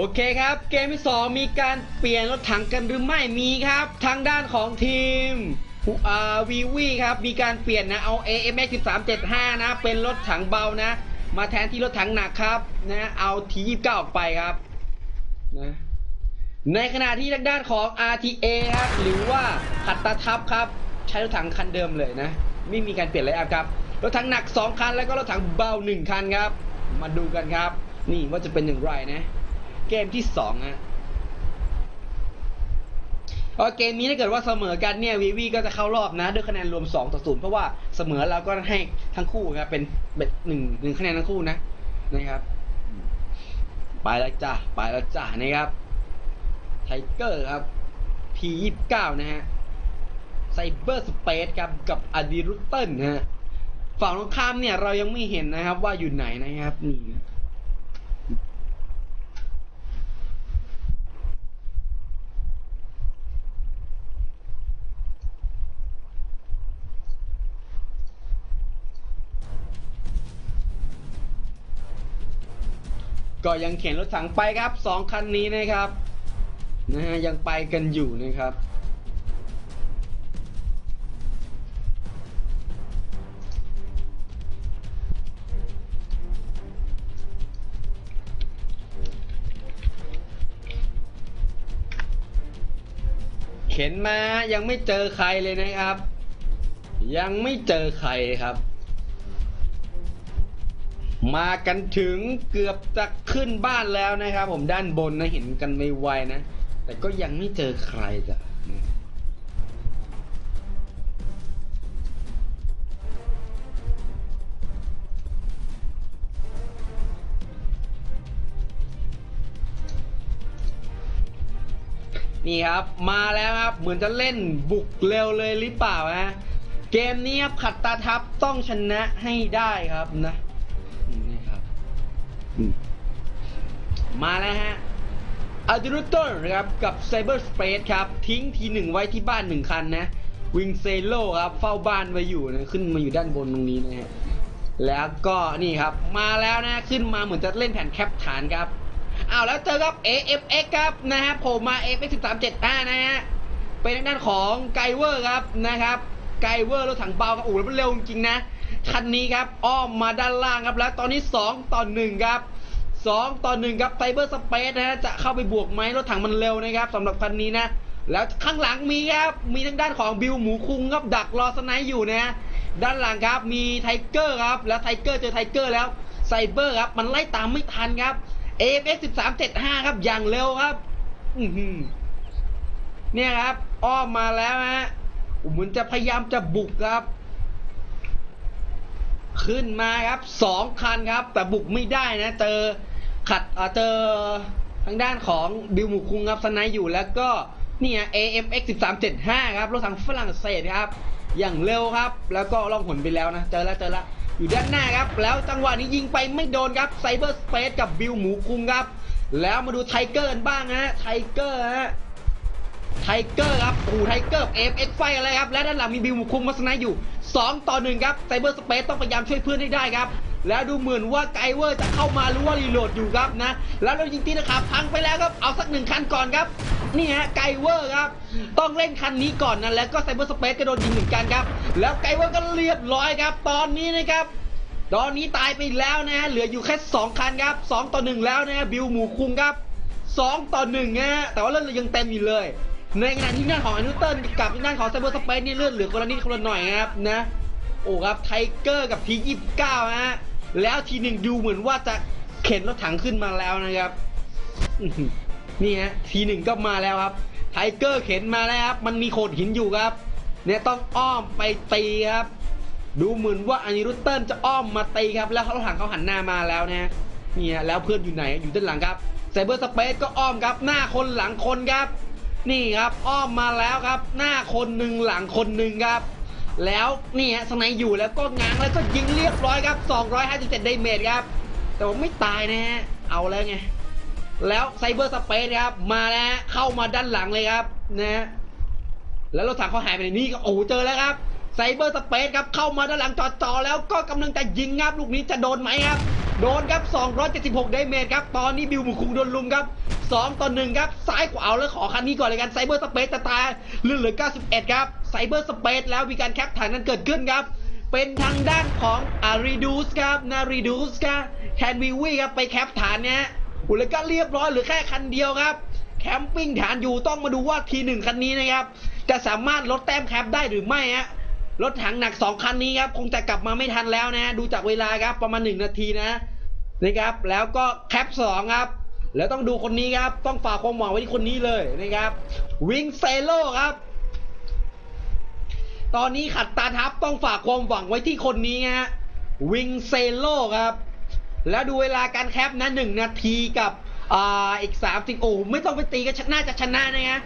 โอเคครับ เกมที่ 2 มีการเปลี่ยนรถถังกันหรือไม่มีครับ ทางด้านของทีมวีวีครับ มีการเปลี่ยนนะ เอา AMX 1375 นะ เป็นรถถังเบานะ มาแทนที่รถถังหนักครับนะเอา T29 ออกไปครับนะในขณะที่ทางด้านของ RTA ครับหรือว่าขัตตาทัพครับ ใช้รถถังคันเดิมเลยนะ ไม่มีการเปลี่ยนเลยครับ รถถังหนัก 2 คันแล้วก็รถถังเบา 1 คันครับ มาดูกันครับ นี่ว่าจะเป็นอย่างไรนะ เกมที่2ฮะเพราะเกมนี้ถ้าเกิดว่าเสมอกันเนี่ยวีวีก็จะเข้ารอบนะด้วยคะแนนรวม2ต่อ0เพราะว่าเสมอเราก็ให้ทั้งคู่ครับเป็นเป็นหนึ่งหนึ่งคะแนนทั้งคู่นะนะครับ ไปแล้วจ้ะไปแล้วจ้ะนะครับไทเกอร์ครับ P29 นะฮะไซเบอร์สเปซครับกับอดีรุตเติลนะฮะฝั่งตรงข้ามเนี่ยเรายังไม่เห็นนะครับว่าอยู่ไหนนะครับนี่ ก็ยังเข็นรถถังไปครับสองคันนี้นะครับนะฮะยังไปกันอยู่นะครับ เข็นมายังไม่เจอใครเลยนะครับ ยังไม่เจอใครครับ มากันถึงเกือบจะขึ้นบ้านแล้วนะครับ ผมด้านบนนะเห็นกันไม่ไวนะ แต่ก็ยังไม่เจอใครจ้ะนี่ครับ มาแล้วครับ เหมือนจะเล่นบุกเร็วเลยหรือเปล่าฮะเกมนี้ครับขัดตาทับต้องชนะให้ได้ครับนะ มาแล้วฮะอัลติรูเตอร์นะครับกับไซเบอร์สเปซครับ ทิ้งทีหนึ่งไว้ที่บ้านหนึ่งคันนะวิงเซโลครับ เฝ้าบ้านไว้อยู่นะขึ้นมาอยู่ด้านบนตรงนี้นะฮะแล้วก็นี่ครับมาแล้วนะขึ้นมาเหมือนจะเล่นแผ่นแคปฐานครับอ้าวแล้วเจอครับ AFX ครับนะฮะผล่มา AFX 1375นะฮะเป็นทางด้านของไกเวอร์ครับนะครับไกเวอร์รถถังเบาครับโอ้โหแล้วมันเร็วจริงนะคันนี้ครับอ้อมมาด้านล่างครับแล้วตอนนี้ 2 ต่อ1ครับ 2 ต่อ 1 ครับไซเบอร์สเปซนะฮะจะเข้าไปบวกไหมรถถังมันเร็วนะครับสำหรับคันนี้นะ แล้วข้างหลังมีครับ มีทางด้านของบิวหมูคุงครับดักรอสไนด์อยู่นะฮะด้านหลังครับมีไทเกอร์ครับ แล้วไทเกอร์เจอไทเกอร์แล้วไซเบอร์ครับ มันไล่ตามไม่ทันครับ AFS 1375 ครับ อย่างเร็วครับอือหือเนี่ยครับ อ้อมมาแล้วฮะเหมือนจะพยายามจะบุกครับ ขึ้นมาครับสองคันครับ แต่บุกไม่ได้นะ เจอขัดเอ่อเจอทางด้านของบิวหมูคุงครับสไนอยู่แล้วก็เนี่ย AMX 1375 ครับรถถังฝรั่งเศสครับอย่างเร็วครับ แล้วก็ล่องหนไปแล้วนะ เจอแล้วเจอแล้วอยู่ด้านหน้าครับ แล้วจังหวะนี้ยิงไปไม่โดนครับไซเบอร์สเปซกับบิวหมูคุงครับ แล้วมาดูไทเกอร์กันบ้างฮะไทเกอร์ฮะ ไทเกอร์ครับโอ้ไทเกอร์เอฟเอ็กไฟอะไรครับ และด้านหลังมีบิวมุคุงมัสนะอยู่ 2 ต่อ1ครับไซเบอร์สเปซต้องพยายามช่วยเพื่อนให้ได้ครับ แล้วดูเหมือนว่าไกเวอร์จะเข้ามาหรือว่ารีโหลดอยู่ครับนะ แล้วเรายิงตีนะครับพังไปแล้วครับ เอาสักหนึ่งคันก่อนครับ นี่ฮะไกเวอร์ครับ ต้องเล่นคันนี้ก่อนนะ แล้วก็ไซเบอร์สเปซก็โดนยิงเหมือนกันครับ แล้วไกเวอร์ก็เรียบร้อยครับ ตอนนี้นะครับตอนนี้ตายไปแล้วนะฮะเหลืออยู่แค่ 2 คันครับ 2 ต่อ 1 แล้วนะฮะบิวหมูคุงครับ 2 ต่อ1นะฮะแต่ว่าเลือดเรายังเต็มอยู่เลย ในขณะที่หน้านของอนุเติลกับหน้านของไซเบอร์สเปซนี่เลือดเหลือคนละนิดคนละหน่อยนะครับนะโอ้ครับไทเกอร์กับทียี่สิบเก้าฮะแล้วทีหนึ่งดูเหมือนว่าจะเข็นรถถังขึ้นมาแล้วนะครับนี่ฮะทีหนึ่งก็มาแล้วครับไทเกอร์เข็นมาแล้วครับมันมีโขดหินอยู่ครับ เนี่ยต้องอ้อมไปตีครับ ดูเหมือนว่าอานิรุตเติลจะอ้อมมาตีครับ แล้วรถถังเขาหันหน้ามาแล้วนะฮะเนี่ยแล้วเพื่อนอยู่ไหนอยู่ด้านหลังครับไซเบอร์สเปซก็อ้อมครับ หน้าคนหลังคนครับ นี่ครับอ้อมมาแล้วครับ หน้าคนหนึ่งหลังคนหนึ่งครับ แล้วนี่ฮะสไนอยู่แล้วก็ง้างแล้วก็ยิงเรียบร้อยครับ 257ไดเมจครับ แต่ว่าไม่ตายนะฮะเอาแล้วไงแล้วไซเบอร์สเปซครับ มาแล้วเข้ามาด้านหลังเลยครับนะแล้วรถถังเขาหายไปในนี่ก็โอ้เจอแล้วครับ ไซเบอร์สเปซครับเข้ามาด้านหลังจอดจอแล้วก็กำลังจะยิงครับลูกนี้จะโดนไหมครับ โดนครับ 276 ไดเมตรครับ ตอนนี้บิวมุคุงโดนลุมครับ 2 ต่อ 1 ครับ ซ้ายขวาเอาแล้วขอคันนี้ก่อนเลยกันไซเบอร์สเปซจะตายเลื่อเหลือ 91 ครับไซเบอร์สเปซแล้วมีการแคปถ่ายนั้นเกิดขึ้นครับ เป็นทางด้านของอารีดูสครับนารีดูสครับแคนวีวีครับไปแคปฐานเนี้ยอุยแล้วก็เรียบร้อยเหรือแค่คันเดียวครับแคมปิ้งฐานอยู่ต้องมาดูว่าทีหนึ่งคันนี้นะครับจะสามารถลดแต้มแคปได้หรือไม่ฮะ รถถังหนัก 2 คันนี้ครับ คงจะกลับมาไม่ทันแล้วนะ ดูจากเวลาครับประมาณ 1 นาทีนะนะครับ แล้วก็แคป 2 ครับ แล้วต้องดูคนนี้ครับ ต้องฝากความหวังไว้ที่คนนี้เลยนะครับวิงเซโลครับ ตอนนี้ขัดตาทับต้องฝากความหวังไว้ที่คนนี้ฮะวิงเซโลครับ แล้วดูเวลาการแคปนะหนึ่งนาทีกับอ่าอีกสามสิบโอ้ไม่ต้องไปตีก็ชน่าจะชนะนะฮะ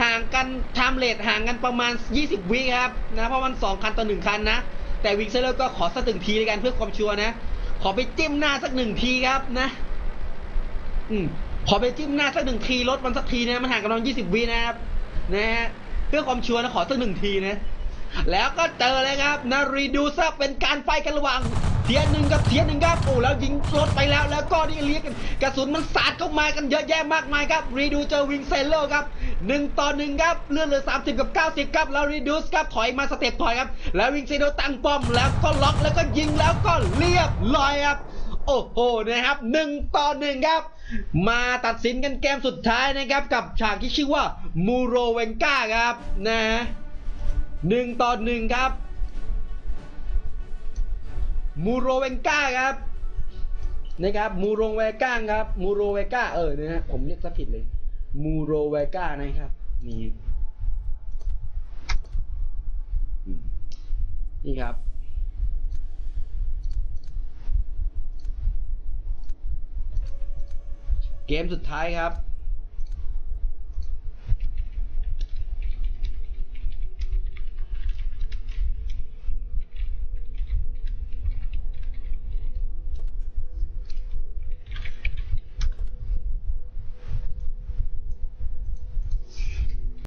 ห่างกันไทม์เลทห่างกันประมาณ 20 วิครับนะเพราะมันสองคันต่อหนึ่งคันนะ แต่วิงเซโลก็ขอสักหนึ่งทีในการเพื่อความชัวร์นะ ขอไปจิ้มหน้าสักหนึ่งทีครับนะ อืมขอไปจิ้มหน้าสักหนึ่งทีลดมันสักทีนะมันห่างกันประมาณยี่สิบวินะครับนะฮะเพื่อความชัวร์นะขอสักหนึ่งทีนะแล้วก็เจอเลยครับนารีดูซะเป็นการไฟกันระหว่างเทียนหนึ่งกับเทียนหนึ่งครับโอ้แล้วยิงรถไปแล้วแล้วก็นี่เลี้ยงกันกระสุนมันสาดเข้ามากันเยอะแยะมากมายครับรีดูเจอวิงเซโลครับ หนึ่งต่อหนึ่งครับ เลื่อนเหลือสามสิบกับเก้าสิบครับ แล้วรีดูสครับ ถอยมาสเต็ปถอยครับ แล้ววิงเซโลตั้งป้อม แล้วก็ล็อกแล้วก็ยิงแล้วก็เรียบร้อยครับ โอ้โห นะครับหนึ่งต่อหนึ่งครับ มาตัดสินกันเกมสุดท้ายนะครับ กับฉากที่ชื่อว่ามูโรเวนกาครับนะหนึ่งต่อหนึ่งครับมูโรเวนกาครับนะครับมูโรเวก้าครับมูโรเวก้าเออนะฮะผมเรียกซะผิดเลย มูโรเวกานะครับนี่นี่ครับ เกมสุดท้ายครับ